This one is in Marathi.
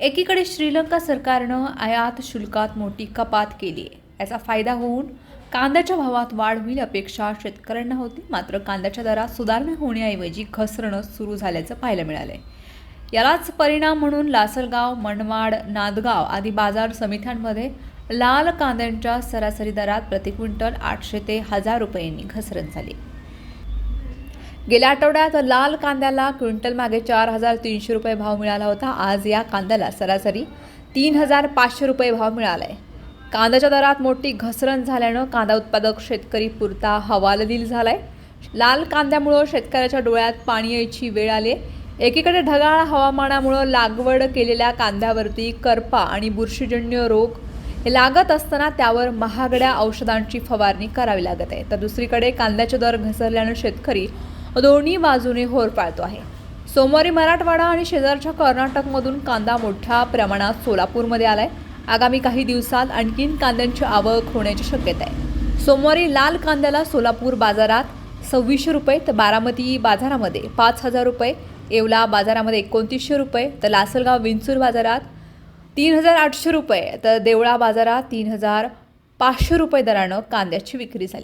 एकीकडे श्रीलंका सरकारनं आयात शुल्कात मोठी कपात केली आहे. याचा फायदा होऊन कांद्याच्या भावात वाढ होईल अपेक्षा शेतकऱ्यांना होती. मात्र कांद्याच्या दरात सुधारणा होण्याऐवजी घसरणं सुरू झाल्याचं पाहायला मिळालंय. यालाच परिणाम म्हणून लासलगाव मनमाड नांदगाव आदी बाजार समित्यांमध्ये लाल कांद्यांच्या सरासरी दरात प्रति क्विंटल आठशे ते हजार रुपयांनी घसरण झाली. गेल्या आठवड्यात लाल कांद्याला क्विंटल मागे चार हजार तीनशे रुपये भाव मिळाला होता. आज या कांद्याला सरासरी तीन हजार पाचशे रुपये भाव मिळाला आहे कांद्याच्या दरात मोठी घसरण झाल्यानं कांदा उत्पादक शेतकरी पुरता हवालदिल आहे लाल कांद्यामुळं शेतकऱ्याच्या डोळ्यात पाणी यायची वेळ आली आहे. एकीकडे ढगाळ हवामानामुळं लागवड केलेल्या कांद्यावरती करपा आणि बुरशीजन्य रोग हे लागत असताना त्यावर महागड्या औषधांची फवारणी करावी लागत आहे. तर दुसरीकडे कांद्याचे दर घसरल्यानं शेतकरी दोन्ही बाजूने होर पाळतो आहे. सोमवारी मराठवाडा आणि शेजारच्या कर्नाटकमधून कांदा मोठ्या प्रमाणात सोलापूरमध्ये आलाय. आगामी काही दिवसात आणखीन कांद्यांची आवक होण्याची शक्यता आहे. सोमवारी लाल कांद्याला सोलापूर बाजारात सव्वीसशे रुपये तर बारामती बाजारामध्ये पाच हजार रुपये येवला बाजारामध्ये एकोणतीसशे रुपये तर लासलगाव विंचूर बाजारात तीन हजार आठशे रुपये तर देवळा बाजारात तीन हजार पाचशे रुपये दरानं कांद्याची विक्री झाली.